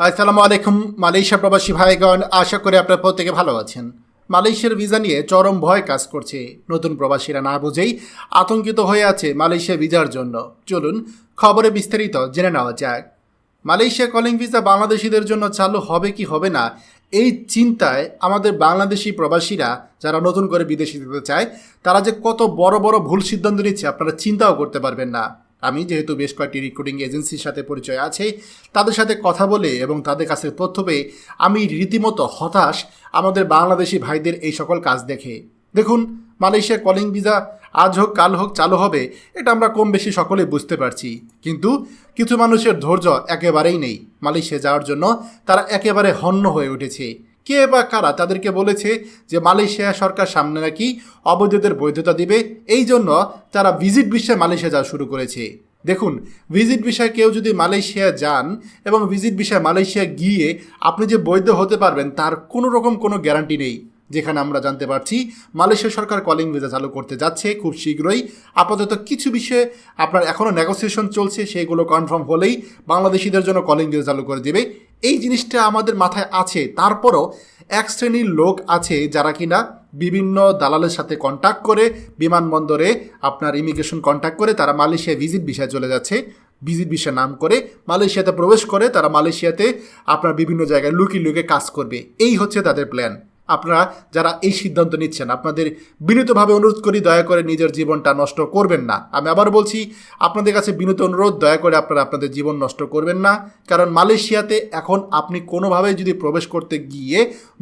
আসসালামু আলাইকুম, মালয়েশিয়া প্রবাসী ভাইগণ, আশা করি আপনার প্রত্যেকে ভালো আছেন। মালয়েশিয়ার ভিসা নিয়ে চরম ভয় কাজ করছে নতুন প্রবাসীরা না বুঝেই আতঙ্কিত হয়ে আছে মালয়েশিয়া ভিসার জন্য। চলুন খবরে বিস্তারিত জেনে নেওয়া যাক। মালয়েশিয়া কলিং ভিসা বাংলাদেশিদের জন্য চালু হবে কি হবে না, এই চিন্তায় আমাদের বাংলাদেশি প্রবাসীরা যারা নতুন করে বিদেশি যেতে চায়, তারা যে কত বড় বড় ভুল সিদ্ধান্ত নিচ্ছে আপনারা চিন্তাও করতে পারবেন না। আমি যেহেতু বেশ কয়েকটি রিক্রুটিং এজেন্সির সাথে পরিচয় আছে, তাদের সাথে কথা বলে এবং তাদের কাছে তথ্য পেয়ে আমি রীতিমতো হতাশ আমাদের বাংলাদেশি ভাইদের এই সকল কাজ দেখে। দেখুন, মালয়েশিয়া কলিং ভিসা আজ হোক, কাল হোক, চালু হবে, এটা আমরা কম বেশি সকলেই বুঝতে পারছি। কিন্তু কিছু মানুষের ধৈর্য একেবারেই নেই। মালয়েশিয়া যাওয়ার জন্য তারা একেবারে হন্য হয়ে উঠেছে। কে বা কারা তাদেরকে বলেছে যে মালয়েশিয়া সরকার সামনে নাকি অবৈধদের বৈধতা দিবে? এই জন্য তারা ভিজিট বিষয়ে মালয়েশিয়া যাওয়া শুরু করেছে। দেখুন, ভিজিট বিষয়ে কেউ যদি মালয়েশিয়া যান এবং ভিজিট বিষয়ে মালয়েশিয়া গিয়ে আপনি যে বৈধ হতে পারবেন, তার কোনো রকম কোনো গ্যারান্টি নেই। যেখানে আমরা জানতে পারছি মালয়েশিয়া সরকার কলিং ভিসা চালু করতে যাচ্ছে খুব শীঘ্রই। আপাতত কিছু বিষয়ে আপনার এখনও নেগোসিয়েশন চলছে, সেগুলো কনফার্ম হলেই বাংলাদেশিদের জন্য কলিং ভিসা চালু করে দেবে। এই জিনিসটা আমাদের মাথায় আছে। তারপরও এক শ্রেণির লোক আছে যারা কিনা বিভিন্ন দালালের সাথে কন্ট্যাক্ট করে, বিমানবন্দরে আপনার ইমিগ্রেশন কন্ট্যাক্ট করে, তারা মালয়েশিয়া ভিজিট বিষয়ে চলে যাচ্ছে। ভিজিট বিষয় নাম করে মালয়েশিয়াতে প্রবেশ করে, তারা মালয়েশিয়াতে আপনার বিভিন্ন জায়গায় লুকিয়ে লুকিয়ে কাজ করবে। এই হচ্ছে তাদের প্ল্যান আপনারা যারা এই সিদ্ধান্ত নিচ্ছেন, আপনাদের বিনীতভাবে অনুরোধ করি, দয়া করে নিজের জীবনটা নষ্ট করবেন না। আমি আবার বলছি, আপনাদের কাছে বিনীত অনুরোধ, দয়া করে আপনারা আপনাদের জীবন নষ্ট করবেন না। কারণ মালয়েশিয়াতে এখন আপনি কোনোভাবে যদি প্রবেশ করতে গিয়ে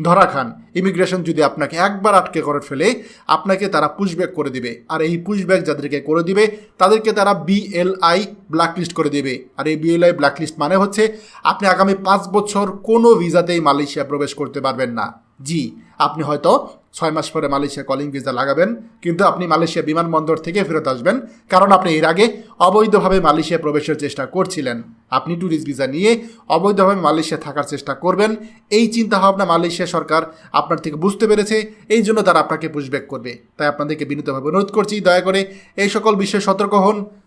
ধরা খান, ইমিগ্রেশন যদি আপনাকে একবার আটকে করে ফেলে, আপনাকে তারা পুশব্যাক করে দিবে। আর এই পুশব্যাক যাদেরকে করে দিবে, তাদেরকে তারা বিএলআই ব্ল্যাকলিস্ট করে দেবে। আর এই বিএলআই ব্ল্যাকলিস্ট মানে হচ্ছে, আপনি আগামী পাঁচ বছর কোনো ভিসাতেই মালয়েশিয়া প্রবেশ করতে পারবেন না। জি, আপনি হয়তো ছয় মাস পরে মালয়েশিয়া কলিং ভিসা লাগাবেন, কিন্তু আপনি মালয়েশিয়া বিমানবন্দর থেকে ফেরত আসবেন, কারণ আপনি এর আগে অবৈধভাবে মালয়েশিয়া প্রবেশের চেষ্টা করছিলেন। আপনি ট্যুরিস্ট ভিসা নিয়ে অবৈধভাবে মালয়েশিয়া থাকার চেষ্টা করবেন। এই চিন্তা ভাবনা মালয়েশিয়া সরকার আপনার থেকে বুঝতে পেরেছে, এই জন্য তারা আপনাকে পুশব্যাক করবে। তাই আপনাদেরকে বিনীতভাবে অনুরোধ করছি, দয়া করে এই সকল বিষয়ে সতর্ক হন।